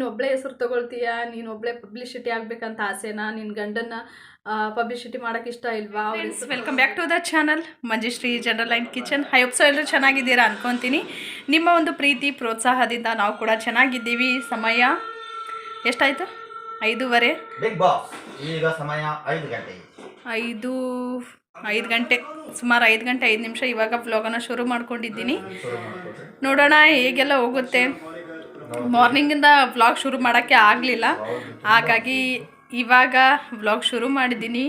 ನೀನು ಒಬ್ಬಳೇ ಹೆಸರು ತಗೊಳ್ತೀಯ ನೀನು ಒಬ್ಬಳೇ ಪಬ್ಲಿಸಿಟಿ ಆಗ್ಬೇಕಂತ ಆಸೆನಾ? ನಿನ್ನ ಗಂಡನ್ನ ಪಬ್ಲಿಸಿಟಿ ಮಾಡೋಕೆ ಇಷ್ಟ ಇಲ್ವಾ? Welcome back to the channel Manjushree general and kitchen ಹೈಪ್ಸೋ ಎಲ್ಲರೂ ಚೆನ್ನಾಗಿದ್ದೀರಾ ಅಂದ್ಕೊತೀನಿ ನಿಮ್ಮ ಒಂದು ಪ್ರೀತಿ ಪ್ರೋತ್ಸಾಹದಿಂದ ನಾವು ಕೂಡ ಚೆನ್ನಾಗಿದ್ದೀವಿ. ಸಮಯ ಎಷ್ಟಾಯಿತು? ಐದೂವರೆ. ಈಗ ಸಮಯ ಐದು ಗಂಟೆ. ಐದು ಐದು ಗಂಟೆ. ಸುಮಾರು ಐದು ಗಂಟೆ ಐದು ನಿಮಿಷ ಇವಾಗ ವ್ಲಾಗನ್ನು ಶುರು ಮಾಡ್ಕೊಂಡಿದ್ದೀನಿ. ನೋಡೋಣ ಹೇಗೆಲ್ಲ ಹೋಗುತ್ತೆ. ಮಾರ್ನಿಂಗಿಂದ ವ್ಲಾಗ್ ಶುರು ಮಾಡೋಕ್ಕೆ ಆಗಲಿಲ್ಲ. ಹಾಗಾಗಿ ಇವಾಗ ವ್ಲಾಗ್ ಶುರು ಮಾಡಿದ್ದೀನಿ.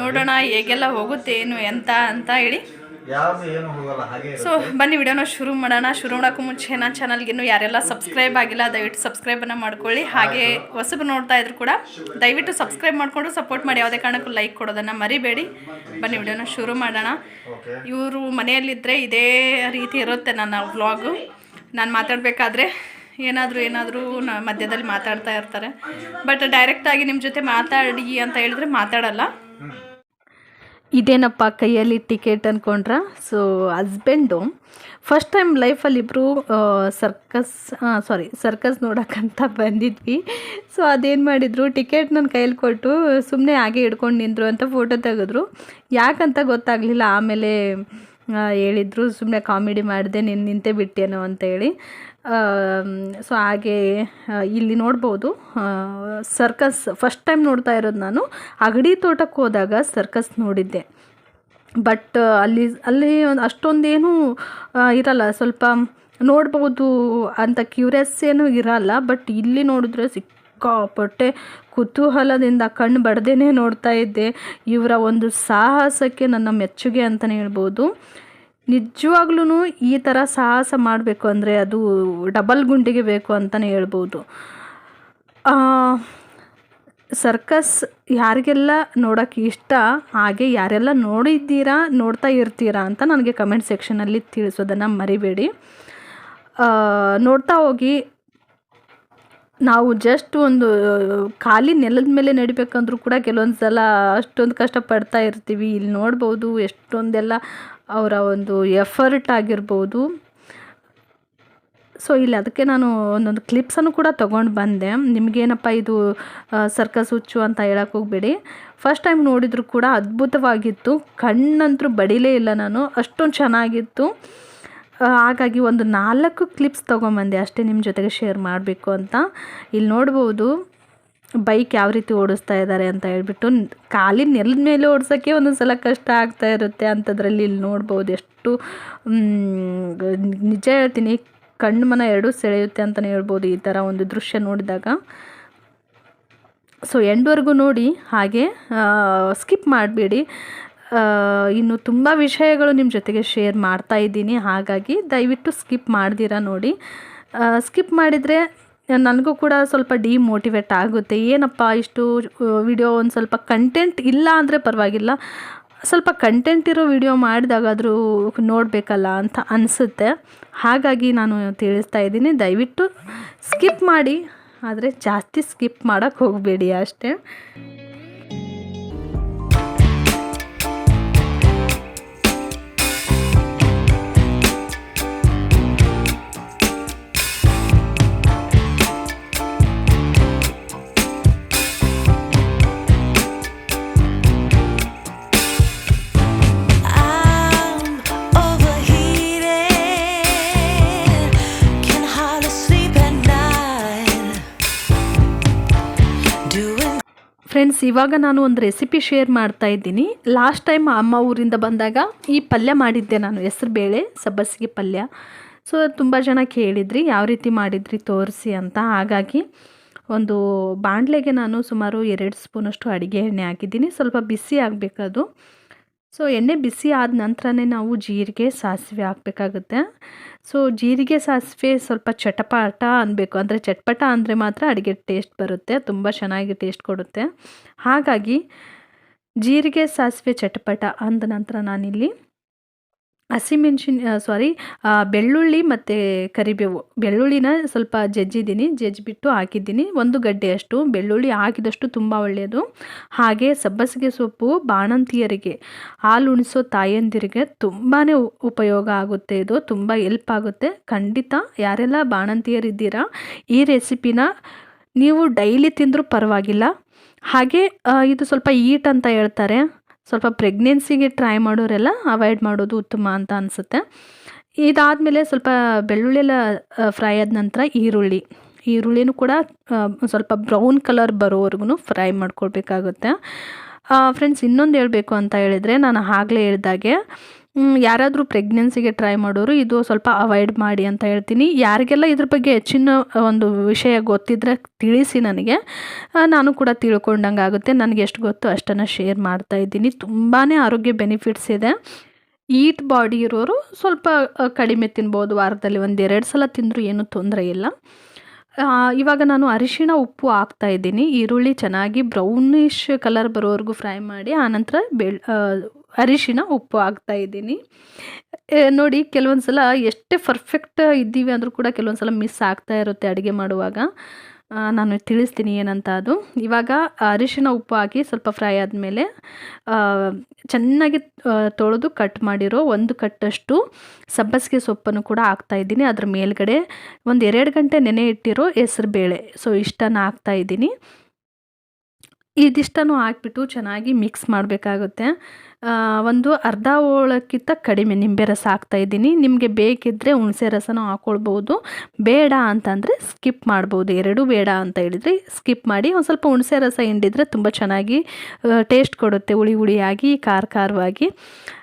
ನೋಡೋಣ ಹೇಗೆಲ್ಲ ಹೋಗುತ್ತೆ ಏನು ಎಂತ ಅಂತ ಹೇಳಿ. ಸೊ ಬನ್ನಿ ವಿಡಿಯೋನ ಶುರು ಮಾಡೋಣ. ಶುರು ಮಾಡೋಕ್ಕೂ ಮುಂಚೆ ನನ್ನ ಚಾನಲ್ಗೆ ಇನ್ನೂ ಯಾರೆಲ್ಲ ಸಬ್ಸ್ಕ್ರೈಬ್ ಆಗಿಲ್ಲ ದಯವಿಟ್ಟು ಸಬ್ಸ್ಕ್ರೈಬನ್ನು ಮಾಡ್ಕೊಳ್ಳಿ. ಹಾಗೆ ಹೊಸಬ್ರು ನೋಡ್ತಾ ಇದ್ರು ಕೂಡ ದಯವಿಟ್ಟು ಸಬ್ಸ್ಕ್ರೈಬ್ ಮಾಡಿಕೊಂಡು ಸಪೋರ್ಟ್ ಮಾಡಿ. ಯಾವುದೇ ಕಾರಣಕ್ಕೂ ಲೈಕ್ ಕೊಡೋದನ್ನು ಮರಿಬೇಡಿ. ಬನ್ನಿ ವಿಡಿಯೋನ ಶುರು ಮಾಡೋಣ. ಇವರು ಮನೆಯಲ್ಲಿದ್ದರೆ ಇದೇ ರೀತಿ ಇರುತ್ತೆ ನನ್ನ ವ್ಲಾಗು ನಾನು ಮಾತಾಡಬೇಕಾದ್ರೆ ಏನಾದರೂ ಏನಾದರೂ ಮಧ್ಯದಲ್ಲಿ ಮಾತಾಡ್ತಾ ಇರ್ತಾರೆ. ಬಟ್ ಡೈರೆಕ್ಟಾಗಿ ನಿಮ್ಮ ಜೊತೆ ಮಾತಾಡಿ ಅಂತ ಹೇಳಿದ್ರೆ ಮಾತಾಡಲ್ಲ. ಇದೇನಪ್ಪ ಕೈಯಲ್ಲಿ ಟಿಕೆಟ್ ಅಂದ್ಕೊಂಡ್ರ ಸೊ ಹಸ್ಬೆಂಡು ಫಸ್ಟ್ ಟೈಮ್ ಲೈಫಲ್ಲಿ ಇಬ್ಬರು ಸರ್ಕಸ್ ಸಾರಿ ಸರ್ಕಸ್ ನೋಡೋಕ್ಕಂತ ಬಂದಿದ್ವಿ. ಸೊ ಅದೇನು ಮಾಡಿದರು, ಟಿಕೆಟ್ ನನ್ನ ಕೈಯಲ್ಲಿ ಕೊಟ್ಟು ಸುಮ್ಮನೆ ಹಾಗೆ ಹಿಡ್ಕೊಂಡು ನಿಂದರು ಅಂತ ಫೋಟೋ ತೆಗೆದ್ರು. ಯಾಕಂತ ಗೊತ್ತಾಗಲಿಲ್ಲ, ಆಮೇಲೆ ಹೇಳಿದರು ಸುಮ್ಮನೆ ಕಾಮಿಡಿ ಮಾಡಿದೆ ನಿನ್ನ ನಿಂತೆ ಬಿಟ್ಟೇನೋ ಅಂತೇಳಿ ಸೊ ಹಾಗೆ ಇಲ್ಲಿ ನೋಡ್ಬೋದು ಸರ್ಕಸ್ ಫಸ್ಟ್ ಟೈಮ್ ನೋಡ್ತಾ ಇರೋದು ನಾನು. ಅಗಡಿ ತೋಟಕ್ಕೆ ಹೋದಾಗ ಸರ್ಕಸ್ ನೋಡಿದ್ದೆ. ಬಟ್ ಅಲ್ಲಿ ಅಲ್ಲಿ ಒಂದು ಅಷ್ಟೊಂದೇನು ಇರಲ್ಲ. ಸ್ವಲ್ಪ ನೋಡ್ಬೋದು ಅಂತ ಕ್ಯೂರಿಯಸ್ ಏನೂ ಇರಲ್ಲ. ಬಟ್ ಇಲ್ಲಿ ನೋಡಿದ್ರೆ ಸಿಕ್ಕಾಪಟ್ಟೆ ಕುತೂಹಲದಿಂದ ಕಣ್ಣು ಬಡ್ದೇ ನೋಡ್ತಾ ಇದ್ದೆ. ಇವರ ಒಂದು ಸಾಹಸಕ್ಕೆ ನನ್ನ ಮೆಚ್ಚುಗೆ ಅಂತಲೇ ಹೇಳ್ಬೋದು. ನಿಜವಾಗ್ಲೂ ಈ ಥರ ಸಾಹಸ ಮಾಡಬೇಕು ಅಂದರೆ ಅದು ಡಬಲ್ ಗುಂಡಿಗೆ ಬೇಕು ಅಂತಲೇ ಹೇಳ್ಬೋದು. ಸರ್ಕಸ್ ಯಾರಿಗೆಲ್ಲ ನೋಡೋಕ್ಕೆ ಇಷ್ಟ, ಹಾಗೆ ಯಾರೆಲ್ಲ ನೋಡಿದ್ದೀರಾ, ನೋಡ್ತಾ ಇರ್ತೀರಾ ಅಂತ ನನಗೆ ಕಮೆಂಟ್ ಸೆಕ್ಷನಲ್ಲಿ ತಿಳಿಸೋದನ್ನು ಮರಿಬೇಡಿ. ನೋಡ್ತಾ ಹೋಗಿ, ನಾವು ಜಸ್ಟ್ ಒಂದು, ಖಾಲಿ ನೆಲದ ಮೇಲೆ ನಡಿಬೇಕಂದ್ರೂ ಕೂಡ ಕೆಲವೊಂದು ಸಲ ಅಷ್ಟೊಂದು ಕಷ್ಟಪಡ್ತಾ ಇರ್ತೀವಿ. ಇಲ್ಲಿ ನೋಡ್ಬೋದು ಎಷ್ಟೊಂದೆಲ್ಲ ಅವರ ಒಂದು ಎಫರ್ಟ್ ಆಗಿರ್ಬೋದು. ಸೊ ಇಲ್ಲಿ ಅದಕ್ಕೆ ನಾನು ಒಂದೊಂದು ಕ್ಲಿಪ್ಸನ್ನು ಕೂಡ ತೊಗೊಂಡು ಬಂದೆ. ನಿಮಗೇನಪ್ಪ ಇದು ಸರ್ಕಸ್ ಹುಚ್ಚು ಅಂತ ಹೇಳಕ್ಕೆ ಹೋಗಬೇಡಿ. ಫಸ್ಟ್ ಟೈಮ್ ನೋಡಿದರೂ ಕೂಡ ಅದ್ಭುತವಾಗಿತ್ತು. ಕಣ್ಣಂತರೂ ಬಡಿಲೇ ಇಲ್ಲ ನಾನು. ಅಷ್ಟೊಂದು ಚೆನ್ನಾಗಿತ್ತು. ಹಾಗಾಗಿ ಒಂದು ನಾಲ್ಕು ಕ್ಲಿಪ್ಸ್ ತೊಗೊಂಬಂದೆ ಅಷ್ಟೇ ನಿಮ್ಮ ಜೊತೆಗೆ ಶೇರ್ ಮಾಡಬೇಕು ಅಂತ. ಇಲ್ಲಿ ನೋಡ್ಬೋದು. ಬೈಕ್ ಯಾವ ರೀತಿ ಓಡಿಸ್ತಾ ಇದ್ದಾರೆ ಅಂತ ಹೇಳ್ಬಿಟ್ಟು ಖಾಲಿ ನೆಲದ ಮೇಲೆ ಓಡಿಸೋಕ್ಕೆ ಒಂದೊಂದು ಸಲ ಕಷ್ಟ ಆಗ್ತಾ ಇರುತ್ತೆ ಅಂಥದ್ರಲ್ಲಿ ಇಲ್ಲಿ ನೋಡ್ಬೋದು ಎಷ್ಟು ನಿಜ ಹೇಳ್ತೀನಿ ಕಣ್ಣು ಮನ ಎರಡೂ ಸೆಳೆಯುತ್ತೆ ಅಂತಲೇ ಹೇಳ್ಬೋದು ಈ ಥರ ಒಂದು ದೃಶ್ಯ ನೋಡಿದಾಗ. ಸೊ ಎಂಡ್ವರೆಗೂ ನೋಡಿ ಹಾಗೆ ಸ್ಕಿಪ್ ಮಾಡಬೇಡಿ. ಇನ್ನು ತುಂಬ ವಿಷಯಗಳು ನಿಮ್ಮ ಜೊತೆಗೆ ಶೇರ್ ಮಾಡ್ತಾ ಇದ್ದೀನಿ, ಹಾಗಾಗಿ ದಯವಿಟ್ಟು ಸ್ಕಿಪ್ ಮಾಡ್ದಿರ ನೋಡಿ. ಸ್ಕಿಪ್ ಮಾಡಿದರೆ ನನಗೂ ಕೂಡ ಸ್ವಲ್ಪ ಡಿಮೋಟಿವೇಟ್ ಆಗುತ್ತೆ. ಏನಪ್ಪ ಇಷ್ಟು ವಿಡಿಯೋ ಒಂದು ಸ್ವಲ್ಪ ಕಂಟೆಂಟ್ ಇಲ್ಲ ಅಂದರೆ ಪರವಾಗಿಲ್ಲ. ಸ್ವಲ್ಪ ಕಂಟೆಂಟ್ ಇರೋ ವಿಡಿಯೋ ಮಾಡಿದಾಗಾದರೂ ನೋಡಬೇಕಲ್ಲ ಅಂತ ಅನಿಸುತ್ತೆ. ಹಾಗಾಗಿ ನಾನು ತಿಳಿಸ್ತಾ ಇದ್ದೀನಿ. ದಯವಿಟ್ಟು ಸ್ಕಿಪ್ ಮಾಡಿ. ಆದರೆ ಜಾಸ್ತಿ ಸ್ಕಿಪ್ ಮಾಡೋಕ್ಕೆ ಹೋಗಬೇಡಿ ಅಷ್ಟೇ. ಇವಾಗ ನಾನು ಒಂದು ರೆಸಿಪಿ ಶೇರ್ ಮಾಡ್ತಾ ಇದ್ದೀನಿ. ಲಾಸ್ಟ್ ಟೈಮ್ ಅಮ್ಮ ಊರಿಂದ ಬಂದಾಗ ಈ ಪಲ್ಯ ಮಾಡಿದ್ದೆ ನಾನು, ಹೆಸರು ಬೇಳೆ ಸಬ್ಬಸಿಗೆ ಪಲ್ಯ. ಸೊ ತುಂಬ ಜನ ಕೇಳಿದ್ರಿ, ಯಾವ ರೀತಿ ಮಾಡಿದ್ರಿ ತೋರಿಸಿ ಅಂತ. ಹಾಗಾಗಿ ಒಂದು ಬಾಣಲೆಗೆ ನಾನು ಸುಮಾರು ಎರಡು ಸ್ಪೂನಷ್ಟು ಅಡುಗೆ ಎಣ್ಣೆ ಹಾಕಿದ್ದೀನಿ. ಸ್ವಲ್ಪ ಬಿಸಿ ಆಗಬೇಕದು. ಸೊ ಎಣ್ಣೆ ಬಿಸಿ ಆದ ನಂತರನೇ ನಾವು ಜೀರಿಗೆ, ಸಾಸಿವೆ ಹಾಕಬೇಕಾಗುತ್ತೆ. ಸೊ ಜೀರಿಗೆ ಸಾಸಿವೆ ಸ್ವಲ್ಪ ಚಟಪಾಟ ಅನ್ನಬೇಕು ಅಂದರೆ ಚಟ್ಪಟ ಅಂದರೆ ಮಾತ್ರ ಅಡುಗೆ ಟೇಸ್ಟ್ ಬರುತ್ತೆ. ತುಂಬ ಚೆನ್ನಾಗಿ ಟೇಸ್ಟ್ ಕೊಡುತ್ತೆ. ಹಾಗಾಗಿ ಜೀರಿಗೆ ಸಾಸಿವೆ ಚಟಪಟ ಅಂದ ನಂತರ ನಾನಿಲ್ಲಿ ಹಸಿಮೆಣ್ಸಿನ ಸಾರಿ ಬೆಳ್ಳುಳ್ಳಿ ಮತ್ತು ಕರಿಬೇವು. ಬೆಳ್ಳುಳ್ಳಿನ ಸ್ವಲ್ಪ ಜಜ್ಜಿದ್ದೀನಿ, ಜಜ್ಜಿಬಿಟ್ಟು ಹಾಕಿದ್ದೀನಿ. ಒಂದು ಗಡ್ಡೆಯಷ್ಟು ಬೆಳ್ಳುಳ್ಳಿ ಹಾಕಿದಷ್ಟು ತುಂಬ ಒಳ್ಳೆಯದು. ಹಾಗೆ ಸಬ್ಬಸಿಗೆ ಸೊಪ್ಪು ಬಾಣಂತಿಯರಿಗೆ ಹಾಲು ಉಣಿಸೋ ತಾಯಂದಿರಿಗೆ ತುಂಬಾ ಉಪಯೋಗ ಆಗುತ್ತೆ ಇದು. ತುಂಬ ಎಲ್ಪ್ ಆಗುತ್ತೆ. ಖಂಡಿತ ಯಾರೆಲ್ಲ ಬಾಣಂತಿಯರಿದ್ದೀರಾ, ಈ ರೆಸಿಪಿನ ನೀವು ಡೈಲಿ ತಿಂದರೂ ಪರವಾಗಿಲ್ಲ. ಹಾಗೆ ಇದು ಸ್ವಲ್ಪ ಈಟ್ ಅಂತ ಹೇಳ್ತಾರೆ. ಸ್ವಲ್ಪ ಪ್ರೆಗ್ನೆನ್ಸಿಗೆ ಟ್ರೈ ಮಾಡೋರೆಲ್ಲ ಅವಾಯ್ಡ್ ಮಾಡೋದು ಉತ್ತಮ ಅಂತ ಅನಿಸುತ್ತೆ. ಇದಾದಮೇಲೆ ಸ್ವಲ್ಪ ಬೆಳ್ಳುಳ್ಳಿ ಎಲ್ಲ ಫ್ರೈ ಆದ ನಂತರ ಈರುಳ್ಳಿ. ಈರುಳ್ಳಿನೂ ಕೂಡ ಸ್ವಲ್ಪ ಬ್ರೌನ್ ಕಲರ್ ಬರೋವರೆಗೂ ಫ್ರೈ ಮಾಡ್ಕೊಳ್ಬೇಕಾಗುತ್ತೆ. ಫ್ರೆಂಡ್ಸ್ ಇನ್ನೊಂದು ಹೇಳಬೇಕು ಅಂತ ಹೇಳಿದರೆ ನಾನು ಆಗಲೇ ಹೇಳಿದಾಗೆ ಯಾರಾದರೂ ಪ್ರೆಗ್ನೆನ್ಸಿಗೆ ಟ್ರೈ ಮಾಡೋರು ಇದು ಸ್ವಲ್ಪ ಅವಾಯ್ಡ್ ಮಾಡಿ ಅಂತ ಹೇಳ್ತೀನಿ. ಯಾರಿಗೆಲ್ಲ ಇದ್ರ ಬಗ್ಗೆ ಹೆಚ್ಚಿನ ಒಂದು ವಿಷಯ ಗೊತ್ತಿದ್ರೆ ತಿಳಿಸಿ ನನಗೆ. ನಾನು ಕೂಡ ತಿಳ್ಕೊಂಡಂಗೆ ಆಗುತ್ತೆ. ನನಗೆ ಎಷ್ಟು ಗೊತ್ತು ಅಷ್ಟನ್ನು ಶೇರ್ ಮಾಡ್ತಾ ಇದ್ದೀನಿ. ತುಂಬಾ ಆರೋಗ್ಯ ಬೆನಿಫಿಟ್ಸ್ ಇದೆ. ಈಟ್ ಬಾಡಿ ಇರೋರು ಸ್ವಲ್ಪ ಕಡಿಮೆ ತಿನ್ಬೋದು. ವಾರದಲ್ಲಿ ಒಂದು ಎರಡು ಸಲ ತಿಂದರೂ ಏನೂ ತೊಂದರೆ ಇಲ್ಲ. ಇವಾಗ ನಾನು ಅರಿಶಿಣ ಉಪ್ಪು ಹಾಕ್ತಾ ಇದ್ದೀನಿ. ಈರುಳ್ಳಿ ಚೆನ್ನಾಗಿ ಬ್ರೌನಿಶ್ ಕಲರ್ ಬರೋವರೆಗೂ ಫ್ರೈ ಮಾಡಿ, ಆನಂತರ ಬೆಳ್ ಆ, ಅರಿಶಿಣ ಉಪ್ಪು ಹಾಕ್ತಾ ಇದ್ದೀನಿ. ನೋಡಿ ಕೆಲವೊಂದು ಸಲ ಎಷ್ಟೇ ಪರ್ಫೆಕ್ಟ್ ಇದ್ದೀವಿ ಅಂದರೂ ಕೂಡ ಕೆಲವೊಂದು ಸಲ ಮಿಸ್ ಆಗ್ತಾ ಇರುತ್ತೆ ಅಡುಗೆ ಮಾಡುವಾಗ. ನಾನು ತಿಳಿಸ್ತೀನಿ ಏನಂತ ಅದು. ಇವಾಗ ಅರಿಶಿನ ಉಪ್ಪು ಹಾಕಿ ಸ್ವಲ್ಪ ಫ್ರೈ ಆದಮೇಲೆ ಚೆನ್ನಾಗಿ ತೊಳೆದು ಕಟ್ ಮಾಡಿರೋ ಒಂದು ಕಟ್ಟಷ್ಟು ಸಬ್ಬಸಿಗೆ ಸೊಪ್ಪನ್ನು ಕೂಡ ಹಾಕ್ತಾ ಇದ್ದೀನಿ. ಅದ್ರ ಮೇಲ್ಗಡೆ ಒಂದು ಎರಡು ಗಂಟೆ ನೆನೆ ಇಟ್ಟಿರೋ ಹೆಸ್ರು ಬೇಳೆ ಸೊ ಇಷ್ಟನ್ನು ಹಾಕ್ತಾ ಇದ್ದೀನಿ. ಇದಿಷ್ಟನ್ನು ಹಾಕ್ಬಿಟ್ಟು ಚೆನ್ನಾಗಿ ಮಿಕ್ಸ್ ಮಾಡಬೇಕಾಗುತ್ತೆ. ಒಂದು ಅರ್ಧ ಹೋಳಕ್ಕಿಂತ ಕಡಿಮೆ ನಿಂಬೆ ರಸ ಹಾಕ್ತಾಯಿದ್ದೀನಿ ನಿಮಗೆ ಬೇಕಿದ್ದರೆ ಹುಣಸೆ ರಸನೂ ಹಾಕ್ಕೊಳ್ಬೋದು ಬೇಡ ಅಂತಂದರೆ ಸ್ಕಿಪ್ ಮಾಡ್ಬೋದು. ಎರಡೂ ಬೇಡ ಅಂತ ಹೇಳಿದರೆ ಸ್ಕಿಪ್ ಮಾಡಿ ಒಂದು ಸ್ವಲ್ಪ ಹುಣಸೆ ರಸ ಹಿಂಡಿದರೆ ತುಂಬ ಚೆನ್ನಾಗಿ ಟೇಸ್ಟ್ ಕೊಡುತ್ತೆ ಹುಳಿ ಹುಳಿಯಾಗಿ, ಖಾರ ಖಾರವಾಗಿ.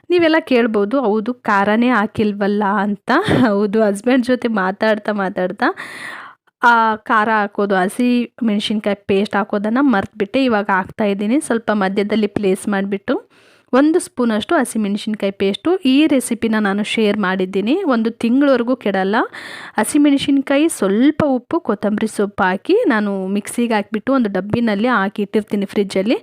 ನೀವೆಲ್ಲ ಕೇಳ್ಬೋದು, ಹೌದು, ಖಾರನೇ ಹಾಕಿಲ್ವಲ್ಲ ಅಂತ. ಹೌದು ಹಸ್ಬೆಂಡ್ ಜೊತೆ ಮಾತಾಡ್ತಾ ಮಾತಾಡ್ತಾ, ಆ, ಖಾರ ಹಾಕೋದು, ಹಸಿ ಮೆಣಸಿನ್ಕಾಯಿ ಪೇಸ್ಟ್ ಹಾಕೋದನ್ನು ಮರೆತುಬಿಟ್ಟೆ. ಇವಾಗ ಹಾಕ್ತಾಯಿದ್ದೀನಿ ಸ್ವಲ್ಪ ಮಧ್ಯದಲ್ಲಿ ಪ್ಲೇಸ್ ಮಾಡಿಬಿಟ್ಟು. ಒಂದು ಸ್ಪೂನಷ್ಟು ಹಸಿಮೆಣಸಿನ್ಕಾಯಿ ಪೇಸ್ಟು. ಈ ರೆಸಿಪಿನ ನಾನು ಶೇರ್ ಮಾಡಿದ್ದೀನಿ. ಒಂದು ತಿಂಗಳವರೆಗೂ ಕೆಡಲ್ಲ. ಹಸಿಮೆಣಸಿನ್ಕಾಯಿ ಸ್ವಲ್ಪ ಉಪ್ಪು, ಕೊತ್ತಂಬರಿ ಸೊಪ್ಪು ಹಾಕಿ ನಾನು ಮಿಕ್ಸಿಗೆ ಹಾಕಿಬಿಟ್ಟು ಒಂದು ಡಬ್ಬಿನಲ್ಲಿ ಹಾಕಿ ಇಟ್ಟಿರ್ತೀನಿ ಫ್ರಿಜ್ಜಲ್ಲಿ.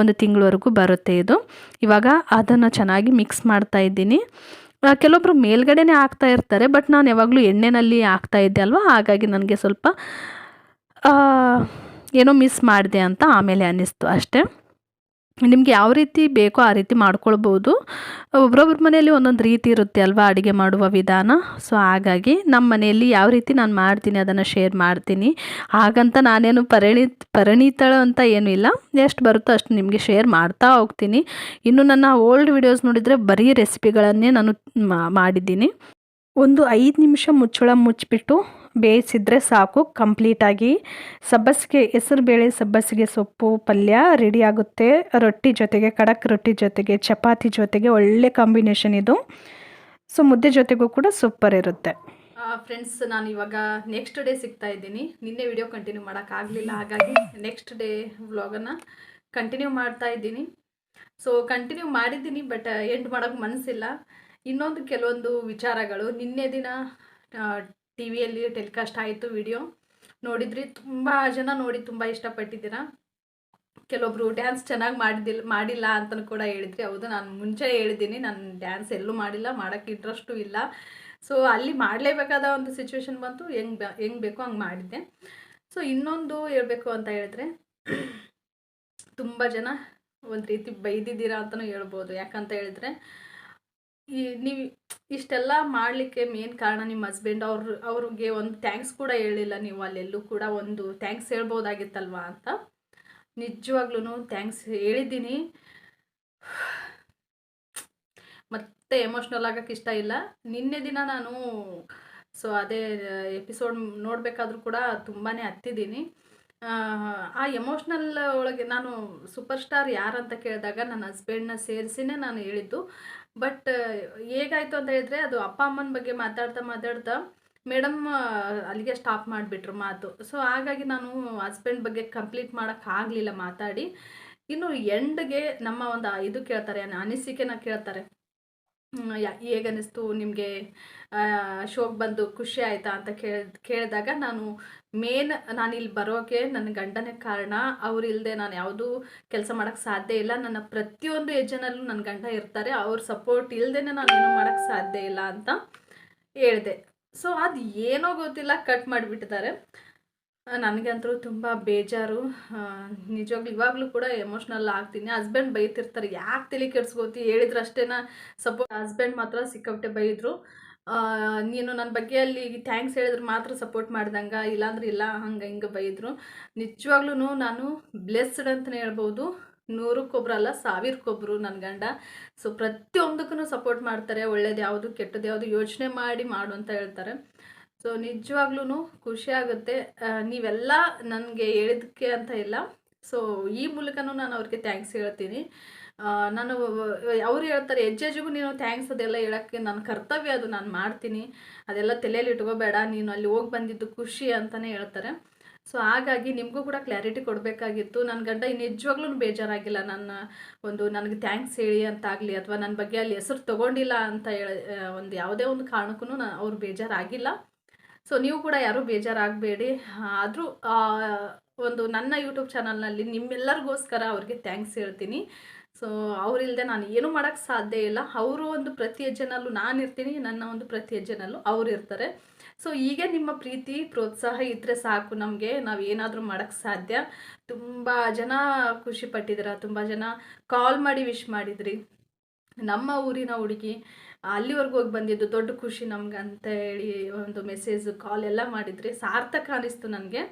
ಒಂದು ತಿಂಗಳವರೆಗೂ ಬರುತ್ತೆ ಇದು. ಇವಾಗ ಅದನ್ನು ಚೆನ್ನಾಗಿ ಮಿಕ್ಸ್ ಮಾಡ್ತಾ ಇದ್ದೀನಿ. ಕೆಲವೊಬ್ಬರು ಮೇಲ್ಗಡೆನೇ ಹಾಕ್ತಾ ಇರ್ತಾರೆ, ಬಟ್ ನಾನು ಯಾವಾಗಲೂ ಎಣ್ಣೆನಲ್ಲಿ ಹಾಕ್ತಾ ಇದ್ದೆ ಅಲ್ವಾ? ಹಾಗಾಗಿ ನನಗೆ ಸ್ವಲ್ಪ ಏನೋ ಮಿಸ್ ಮಾಡಿದೆ ಅಂತ ಆಮೇಲೆ ಅನ್ನಿಸ್ತು ಅಷ್ಟೇ. ನಿಮ್ಗೆ ಯಾವ ರೀತಿ ಬೇಕೋ ಆ ರೀತಿ ಮಾಡ್ಕೊಳ್ಬೋದು. ಒಬ್ರೊಬ್ರ ಮನೆಯಲ್ಲಿ ಒಂದೊಂದು ರೀತಿ ಇರುತ್ತೆ ಅಲ್ವಾ ಅಡುಗೆ ಮಾಡುವ ವಿಧಾನ? ಸೊ ಹಾಗಾಗಿ ನಮ್ಮ ಮನೆಯಲ್ಲಿ ಯಾವ ರೀತಿ ನಾನು ಮಾಡ್ತೀನಿ ಅದನ್ನು ಶೇರ್ ಮಾಡ್ತೀನಿ. ಹಾಗಂತ ನಾನೇನು ಪರಿಣಿ, ಪರಿಣಿತಳು ಅಂತ ಏನು ಇಲ್ಲ. ಎಷ್ಟು ಬರುತ್ತೋ ಅಷ್ಟು ನಿಮಗೆ ಶೇರ್ ಮಾಡ್ತಾ ಹೋಗ್ತೀನಿ. ಇನ್ನು ನನ್ನ ಓಲ್ಡ್ ವಿಡಿಯೋಸ್ ನೋಡಿದರೆ ಬರೀ ರೆಸಿಪಿಗಳನ್ನೇ ನಾನು ಮಾಡಿದ್ದೀನಿ. ಒಂದು ಐದು ನಿಮಿಷ ಮುಚ್ಚಳ ಮುಚ್ಚಿಬಿಟ್ಟು ಬೇಯಿಸಿದ್ರೆ ಸಾಕು ಕಂಪ್ಲೀಟಾಗಿ ಸಬ್ಬಸಿಗೆ ಹೆಸರುಬೇಳೆ ಸಬ್ಬಸಿಗೆ ಸೊಪ್ಪು, ಪಲ್ಯ ರೆಡಿ ಆಗುತ್ತೆ. ರೊಟ್ಟಿ ಜೊತೆಗೆ ಖಡಕ್ ರೊಟ್ಟಿ ಜೊತೆಗೆ, ಚಪಾತಿ ಜೊತೆಗೆ ಒಳ್ಳೆ ಕಾಂಬಿನೇಷನ್ ಇದು. ಸೊ ಮುದ್ದೆ ಜೊತೆಗೂ ಕೂಡ ಸೂಪರ್ ಇರುತ್ತೆ. ಫ್ರೆಂಡ್ಸ್ ನಾನು ಇವಾಗ ನೆಕ್ಸ್ಟ್ ಡೇ ಸಿಗ್ತಾ ಇದ್ದೀನಿ. ನಿನ್ನೆ ವಿಡಿಯೋ ಕಂಟಿನ್ಯೂ ಮಾಡೋಕ್ಕಾಗಲಿಲ್ಲ, ಹಾಗಾಗಿ ನೆಕ್ಸ್ಟ್ ಡೇ ವ್ಲಾಗನ್ನು ಕಂಟಿನ್ಯೂ ಮಾಡ್ತಾ ಇದ್ದೀನಿ. ಸೊ ಕಂಟಿನ್ಯೂ ಮಾಡಿದ್ದೀನಿ ಬಟ್ ಎಂಡ್ ಮಾಡೋಕ್ಕೆ ಮನಸ್ಸಿಲ್ಲ ಇನ್ನೊಂದು ಕೆಲವೊಂದು ವಿಚಾರಗಳು. ನಿನ್ನೆ ದಿನ ಟಿ ವಿಯಲ್ಲಿ ಟೆಲಿಕಾಸ್ಟ್ ಆಯಿತು ವಿಡಿಯೋ. ನೋಡಿದ್ರಿ, ತುಂಬ ಜನ ನೋಡಿ ತುಂಬ ಇಷ್ಟಪಟ್ಟಿದ್ದೀರಾ. ಕೆಲವೊಬ್ರು ಡ್ಯಾನ್ಸ್ ಚೆನ್ನಾಗಿ ಮಾಡಿದಿಲ್ಲ ಮಾಡಿಲ್ಲ ಅಂತಲೂ ಕೂಡ ಹೇಳಿದ್ರಿ. ಹೌದು, ನಾನು ಮುಂಚೆ ಹೇಳಿದ್ದೀನಿ, ನಾನು ಡ್ಯಾನ್ಸ್ ಎಲ್ಲೂ ಮಾಡಿಲ್ಲ ಮಾಡೋಕ್ಕೆ ಇಂಟ್ರೆಸ್ಟು ಇಲ್ಲ. ಸೊ ಅಲ್ಲಿ ಮಾಡಲೇಬೇಕಾದ ಒಂದು ಸಿಚುವೇಶನ್ ಬಂತು, ಹೆಂಗೆ ಬ, ಹೆಂಗೆ ಬೇಕೋ ಹಂಗೆ ಮಾಡಿದ್ದೆ. ಸೊ ಇನ್ನೊಂದು ಹೇಳಬೇಕು ಅಂತ ಹೇಳಿದ್ರೆ, ತುಂಬ ಜನ ಒಂದು ರೀತಿ ಬೈದಿದ್ದೀರಾ ಅಂತಲೂ ಹೇಳ್ಬೋದು. ಯಾಕಂತ ಹೇಳಿದ್ರೆ ಈ ನೀವು ಇಷ್ಟೆಲ್ಲ ಮಾಡಲಿಕ್ಕೆ ಮೇನ್ ಕಾರಣ ನಿಮ್ಮ ಹಸ್ಬೆಂಡ್ ಅವ್ರ ಅವ್ರಿಗೆ ಒಂದು ಥ್ಯಾಂಕ್ಸ್ ಕೂಡ ಹೇಳಿಲ್ಲ ನೀವು ಅಲ್ಲೆಲ್ಲೂ ಕೂಡ ಒಂದು ಥ್ಯಾಂಕ್ಸ್ ಹೇಳ್ಬೋದಾಗಿತ್ತಲ್ವಾ ಅಂತ. ನಿಜವಾಗ್ಲೂ ಥ್ಯಾಂಕ್ಸ್ ಹೇಳಿದ್ದೀನಿ. ಮತ್ತೆ ಎಮೋಷ್ನಲ್ ಆಗೋಕ್ಕೆ ಇಷ್ಟ ಇಲ್ಲ. ನಿನ್ನೆ ದಿನ ನಾನು ಸೊ ಅದೇ ಎಪಿಸೋಡ್ ನೋಡಬೇಕಾದ್ರೂ ಕೂಡ ತುಂಬಾ ಹತ್ತಿದ್ದೀನಿ. ಆ, ಎಮೋಷ್ನಲ್ ಒಳಗೆ ನಾನು ಸೂಪರ್ ಸ್ಟಾರ್ ಯಾರಂತ ಕೇಳಿದಾಗ ನನ್ನ ಹಸ್ಬೆಂಡ್ನ ಸೇರಿಸಿನೇ ನಾನು ಹೇಳಿದ್ದು. ಬಟ್ ಹೇಗಾಯಿತು ಅಂತ ಹೇಳಿದ್ರೆ ಅದು ಅಪ್ಪ ಅಮ್ಮನ ಬಗ್ಗೆ ಮಾತಾಡ್ತಾ ಮಾತಾಡ್ತಾ ಮೇಡಮ್ ಅಲ್ಲಿಗೆ ಸ್ಟಾಪ್ ಮಾಡಿಬಿಟ್ರು ಮಾತು. ಸೊ ಹಾಗಾಗಿ ನಾನು ಹಸ್ಬೆಂಡ್ ಬಗ್ಗೆ ಕಂಪ್ಲೀಟ್ ಮಾಡೋಕ್ಕಾಗಲಿಲ್ಲ ಮಾತಾಡಿ. ಇನ್ನು ಎಂಡ್ಗೆ ನಮ್ಮ ಒಂದು ಇದು ಕೇಳ್ತಾರೆ, ಅನಿಸಿಕೆನ ಕೇಳ್ತಾರೆ. ಯಾ, ಹೇಗನ್ನಿಸ್ತು ನಿಮಗೆ? ಶೋಕ್ ಬಂದು ಖುಷಿ ಆಯಿತಾ ಅಂತ ಕೇಳ, ಕೇಳಿದಾಗ ನಾನು ಮೇನ್ ನಾನು ಇಲ್ಲಿ ಬರೋಕ್ಕೆ ನನ್ನ ಗಂಡನೇ ಕಾರಣ, ಅವ್ರು ಇಲ್ಲದೆ ನಾನು ಯಾವುದೂ ಕೆಲಸ ಮಾಡೋಕ್ಕೆ ಸಾಧ್ಯ ಇಲ್ಲ. ನನ್ನ ಪ್ರತಿಯೊಂದು ಯಜನಲ್ಲೂ ನನ್ನ ಗಂಡ ಇರ್ತಾರೆ. ಅವ್ರ ಸಪೋರ್ಟ್ ಇಲ್ಲದೇ ನಾನು ಏನು ಮಾಡೋಕ್ಕೆ ಸಾಧ್ಯ ಇಲ್ಲ ಅಂತ ಹೇಳಿದೆ. ಸೊ ಅದು ಏನೋ ಗೊತ್ತಿಲ್ಲ, ಕಟ್ ಮಾಡಿಬಿಟ್ಟಿದ್ದಾರೆ. ನನಗಂತೂ ತುಂಬ ಬೇಜಾರು. ನಿಜವಾಗ್ಲೂ ಇವಾಗಲೂ ಕೂಡ ಎಮೋಷ್ನಲ್ ಆಗ್ತೀನಿ. ಹಸ್ಬೆಂಡ್ ಬೈತಿರ್ತಾರೆ. ಯಾಕೆ ತಲೆ ಕೆಡ್ಸ್ಕೋತಿ? ಹೇಳಿದ್ರೆ ಅಷ್ಟೇನ ಸಪೋರ್ಟ್ ಹಸ್ಬೆಂಡ್ ಮಾತ್ರ ಸಿಕ್ಕಾಪಟ್ಟೆ ಬೈದರು. ನೀನು ನನ್ನ ಬಗ್ಗೆ ಅಲ್ಲಿ ಥ್ಯಾಂಕ್ಸ್ ಹೇಳಿದ್ರೆ ಮಾತ್ರ ಸಪೋರ್ಟ್ ಮಾಡ್ದಂಗೆ, ಇಲ್ಲಾಂದ್ರೆ ಇಲ್ಲ, ಹಂಗೆ ಹಿಂಗೆ ಬೈದರು. ನಿಜವಾಗ್ಲೂ ನಾನು ಬ್ಲೆಸ್ಡ್ ಅಂತಲೇ ಹೇಳ್ಬೋದು. ನೂರಕ್ಕೊಬ್ರು ಅಲ್ಲ ಸಾವಿರಕ್ಕೊಬ್ರು ನನ್ನ ಗಂಡ. ಸೊ ಪ್ರತಿಯೊಂದಕ್ಕೂ ಸಪೋರ್ಟ್ ಮಾಡ್ತಾರೆ. ಒಳ್ಳೇದು ಯಾವುದು ಕೆಟ್ಟದ್ದು ಯಾವುದು ಯೋಚನೆ ಮಾಡಿ ಮಾಡು ಅಂತ ಹೇಳ್ತಾರೆ. ಸೊ ನಿಜವಾಗ್ಲೂ ಖುಷಿ ಆಗುತ್ತೆ. ನೀವೆಲ್ಲ ನನಗೆ ಹೇಳಿದಕ್ಕೆ ಅಂತ ಇಲ್ಲ. ಸೊ ಈ ಮೂಲಕನೂ ನಾನು ಅವ್ರಿಗೆ ಥ್ಯಾಂಕ್ಸ್ ಹೇಳ್ತೀನಿ. ನಾನು ಅವ್ರು ಹೇಳ್ತಾರೆ ಹೆಜ್ಜೆಜ್ಜಿಗೂ ನೀನು ಥ್ಯಾಂಕ್ಸ್ ಅದೆಲ್ಲ ಹೇಳೋಕ್ಕೆ ನನ್ನ ಕರ್ತವ್ಯ ಅದು, ನಾನು ಮಾಡ್ತೀನಿ. ಅದೆಲ್ಲ ತಲೆಯಲ್ಲಿ ಇಟ್ಕೋಬೇಡ, ನೀನು ಅಲ್ಲಿ ಹೋಗಿ ಬಂದಿದ್ದು ಖುಷಿ ಅಂತಲೇ ಹೇಳ್ತಾರೆ. ಸೊ ಹಾಗಾಗಿ ನಿಮಗೂ ಕೂಡ ಕ್ಲಾರಿಟಿ ಕೊಡಬೇಕಾಗಿತ್ತು. ನನ್ನ ಗಂಡ ನಿಜವಾಗ್ಲೂ ಬೇಜಾರಾಗಿಲ್ಲ. ನನ್ನ ಒಂದು ನನಗೆ ಥ್ಯಾಂಕ್ಸ್ ಹೇಳಿ ಅಂತಾಗಲಿ, ಅಥವಾ ನನ್ನ ಬಗ್ಗೆ ಅಲ್ಲಿ ಹೆಸರು ತೊಗೊಂಡಿಲ್ಲ ಅಂತ ಹೇಳಿ ಒಂದು ಯಾವುದೇ ಒಂದು ಕಾರಣಕ್ಕೂ ನಾನು ಅವ್ರು ಬೇಜಾರಾಗಿಲ್ಲ. ಸೊ ನೀವು ಕೂಡ ಯಾರೂ ಬೇಜಾರಾಗಬೇಡಿ. ಆದರೂ ಒಂದು ನನ್ನ ಯೂಟ್ಯೂಬ್ ಚಾನಲ್ನಲ್ಲಿ ನಿಮ್ಮೆಲ್ಲರಿಗೋಸ್ಕರ ಅವ್ರಿಗೆ ಥ್ಯಾಂಕ್ಸ್ ಹೇಳ್ತೀನಿ. ಸೊ ಅವರಿಲ್ಲದೆ ನಾನು ಏನೂ ಮಾಡೋಕ್ಕೆ ಸಾಧ್ಯ ಇಲ್ಲ. ಅವರು ಒಂದು ಪ್ರತಿ ಹೆಜ್ಜೆನಲ್ಲೂ ನಾನು ಇರ್ತೀನಿ, ನನ್ನ ಒಂದು ಪ್ರತಿ ಹೆಜ್ಜೆನಲ್ಲೂ ಅವ್ರು ಇರ್ತಾರೆ. ಸೊ ಹೀಗೆ ನಿಮ್ಮ ಪ್ರೀತಿ, ಪ್ರೋತ್ಸಾಹ ಇದ್ದರೆ ಸಾಕು ನಮಗೆ. ನಾವು ಏನಾದರೂ ಮಾಡೋಕ್ಕೆ ಸಾಧ್ಯ. ತುಂಬ ಜನ ಖುಷಿ ಪಟ್ಟಿದ್ದೀರ, ತುಂಬ ಜನ ಕಾಲ್ ಮಾಡಿ ವಿಶ್ ಮಾಡಿದ್ರಿ. ನಮ್ಮ ಊರಿನ ಹುಡುಗಿ ಅಲ್ಲಿವರೆಗೂ ಹೋಗಿ ಬಂದಿದ್ದು ದೊಡ್ಡ ಖುಷಿ ನಮ್ಗೆ ಅಂತ ಹೇಳಿ ಒಂದು ಮೆಸೇಜ್ ಕಾಲ್ ಎಲ್ಲ ಮಾಡಿದರೆ ಸಾರ್ಥಕ ಅನಿಸ್ತು ನನಗೆ.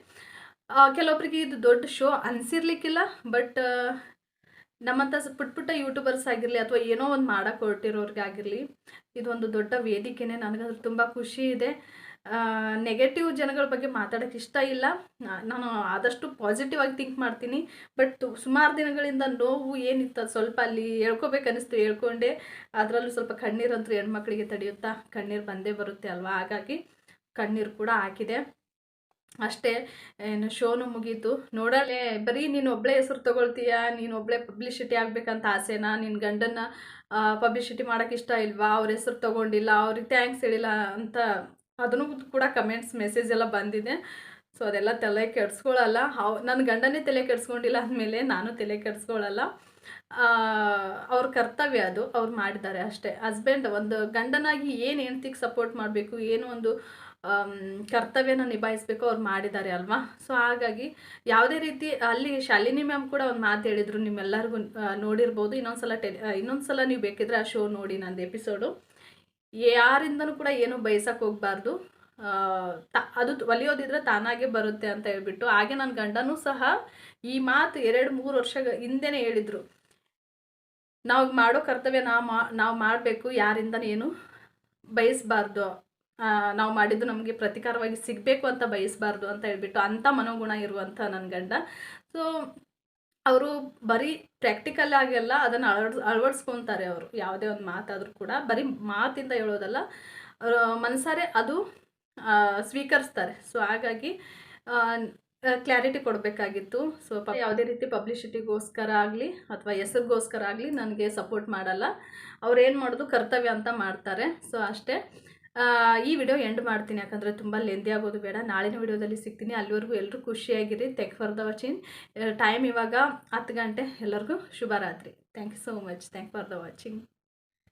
ಕೆಲವೊಬ್ರಿಗೆ ಇದು ದೊಡ್ಡ ಶೋ ಅನಿಸಿರ್ಲಿಕ್ಕಿಲ್ಲ ಬಟ್ ನಮ್ಮಂಥ ಪುಟ್ಟ ಪುಟ್ಟ ಯೂಟ್ಯೂಬರ್ಸ್ ಆಗಿರಲಿ ಅಥವಾ ಏನೋ ಒಂದು ಮಾಡೋಕ್ಕೆ ಹೊರಟಿರೋರಿಗಾಗಿರಲಿ, ಇದೊಂದು ದೊಡ್ಡ ವೇದಿಕೆನೇ ನನಗಂದ್ರೆ ತುಂಬ ಖುಷಿ ಇದೆ. ನೆಗೆಟಿವ್ ಜನಗಳ ಬಗ್ಗೆ ಮಾತಾಡೋಕ್ಕೆ ಇಷ್ಟ ಇಲ್ಲ. ನಾನು ಆದಷ್ಟು ಪಾಸಿಟಿವ್ ಆಗಿ ಥಿಂಕ್ ಮಾಡ್ತೀನಿ. ಬಟ್ ಸುಮಾರು ದಿನಗಳಿಂದ ನೋವು ಏನಿತ್ತು ಅದು ಸ್ವಲ್ಪ ಅಲ್ಲಿ ಹೇಳ್ಕೊಬೇಕನ್ನಿಸ್ತು ಹೇಳ್ಕೊಂಡೆ. ಅದರಲ್ಲೂ ಸ್ವಲ್ಪ ಕಣ್ಣೀರಂತೂ ಹೆಣ್ಮಕ್ಳಿಗೆ ತಡೆಯುತ್ತಾ ಕಣ್ಣೀರು ಬಂದೇ ಬರುತ್ತೆ ಅಲ್ವಾ? ಹಾಗಾಗಿ ಕಣ್ಣೀರು ಕೂಡ ಹಾಕಿದೆ. ಅಷ್ಟೇ, ಏನು ಶೋನು ಮುಗೀತು. ನೋಡಲೇ, ಬರೀ ನೀನು ಒಬ್ಬಳೇ ಹೆಸರು ತೊಗೊಳ್ತೀಯ? ನೀನು ಒಬ್ಬಳೇ ಪಬ್ಲಿಸಿಟಿ ಆಗಬೇಕಂತ ಆಸೆನಾ? ನಿನ್ನ ಗಂಡನ್ನ ಪಬ್ಲಿಸಿಟಿ ಮಾಡೋಕ್ಕೆ ಇಷ್ಟ ಇಲ್ವಾ? ಅವ್ರ ಹೆಸರು ತಗೊಂಡಿಲ್ಲ, ಅವ್ರಿಗೆ ಥ್ಯಾಂಕ್ಸ್ ಹೇಳಿಲ್ಲ ಅಂತ ಅದನ್ನು ಕೂಡ ಕಮೆಂಟ್ಸ್ ಮೆಸೇಜ್ ಎಲ್ಲ ಬಂದಿದೆ. ಸೊ ಅದೆಲ್ಲ ತಲೆ ಕೆಡ್ಸ್ಕೊಳ್ಳಲ್ಲ ಅವ್ ನನ್ನ ಗಂಡನೇ ತಲೆ ಕೆಡ್ಸ್ಕೊಂಡಿಲ್ಲ ಅಂದಮೇಲೆ ನಾನು ತಲೆ ಕೆಡ್ಸ್ಕೊಳ್ಳಲ್ಲ ಅವ್ರ ಕರ್ತವ್ಯ ಅದು. ಅವ್ರು ಮಾಡಿದ್ದಾರೆ ಅಷ್ಟೇ. ಹಸ್ಬೆಂಡ್ ಒಂದು ಗಂಡನಾಗಿ ಏನು ಹೆಂಡ್ತಿಗೆ ಸಪೋರ್ಟ್ ಮಾಡಬೇಕು, ಏನು ಒಂದು ಕರ್ತವ್ಯನ ನಿಭಾಯಿಸ್ಬೇಕು ಅವ್ರು ಮಾಡಿದ್ದಾರೆ ಅಲ್ವಾ? ಸೊ ಹಾಗಾಗಿ ಯಾವುದೇ ರೀತಿ ಅಲ್ಲಿ ಶಾಲಿನಿ ಮ್ಯಾಮ್ ಕೂಡ ಒಂದು ಮಾತು ಹೇಳಿದರು. ನಿಮ್ಮೆಲ್ಲರಿಗೂ ನೋಡಿರ್ಬೋದು. ಇನ್ನೊಂದು ಸಲ ಟೆಲಿ ಇನ್ನೊಂದ್ಸಲ ನೀವು ಬೇಕಿದ್ರೆ ಆ ಶೋ ನೋಡಿ ನಂದು ಎಪಿಸೋಡು ಯಾರಿಂದನೂ ಕೂಡ ಏನು ಬಯಸಕ್ಕೆ ಹೋಗಬಾರ್ದು. ತ, ಅದು ಒಲಿಯೋದಿದ್ರೆ ತಾನಾಗೆ ಬರುತ್ತೆ ಅಂತ ಹೇಳ್ಬಿಟ್ಟು, ಹಾಗೆ ನನ್ನ ಗಂಡನೂ ಸಹ ಈ ಮಾತು ಎರಡು ಮೂರು ವರ್ಷ ಹಿಂದೆನೇ ಹೇಳಿದರು. ನಾವು ಮಾಡೋ ಕರ್ತವ್ಯ ನಾವು ಮಾ, ನಾವು ಮಾಡಬೇಕು, ಯಾರಿಂದನೂ ಏನು ಬಯಸಬಾರ್ದು. ನಾವು ಮಾಡಿದ್ದು ನಮಗೆ ಪ್ರತಿಕಾರವಾಗಿ ಸಿಗಬೇಕು ಅಂತ ಬಯಸಬಾರ್ದು ಅಂತ ಹೇಳ್ಬಿಟ್ಟು ಅಂಥ ಮನೋಗುಣ ಇರುವಂಥ ನನ್ನ ಗಂಡ. ಸೊ ಅವರು ಬರೀ ಪ್ರಾಕ್ಟಿಕಲ್ ಆಗೆಲ್ಲ ಅದನ್ನು ಅಳವಡ್ಸ್, ಅಳವಡಿಸ್ಕೊತಾರೆ ಅವರು. ಯಾವುದೇ ಒಂದು ಮಾತಾದರೂ ಕೂಡ ಬರೀ ಮಾತಿಂದ ಹೇಳೋದಲ್ಲ ಮನಸಾರೆ ಅದು ಸ್ವೀಕರಿಸ್ತಾರೆ. ಸೊ ಹಾಗಾಗಿ ಕ್ಲಾರಿಟಿ ಕೊಡಬೇಕಾಗಿತ್ತು. ಸೊ ಪ ಯಾವುದೇ ರೀತಿ ಪಬ್ಲಿಸಿಟಿಗೋಸ್ಕರ ಆಗಲಿ ಅಥವಾ ಹೆಸರಿಗೋಸ್ಕರ ಆಗಲಿ ನನಗೆ ಸಪೋರ್ಟ್ ಮಾಡಲ್ಲ. ಅವ್ರು ಏನು ಮಾಡೋದು ಕರ್ತವ್ಯ ಅಂತ ಮಾಡ್ತಾರೆ. ಸೊ ಅಷ್ಟೇ. ಈ ವಿಡಿಯೋ ಎಂಡ್ ಮಾಡ್ತೀನಿ. ಯಾಕಂದರೆ ತುಂಬ ಲೆಂದಿ ಆಗೋದು ಬೇಡ. ನಾಳಿನ ವಿಡಿಯೋದಲ್ಲಿ ಸಿಗ್ತೀನಿ. ಅಲ್ಲಿವರೆಗೂ ಎಲ್ಲರೂ ಖುಷಿಯಾಗಿರಿ. Thank for the watching time ಇವಾಗ ಹತ್ತು ಗಂಟೆ. ಎಲ್ಲರಿಗೂ ಶುಭರಾತ್ರಿ. Thank you so much thank for the watching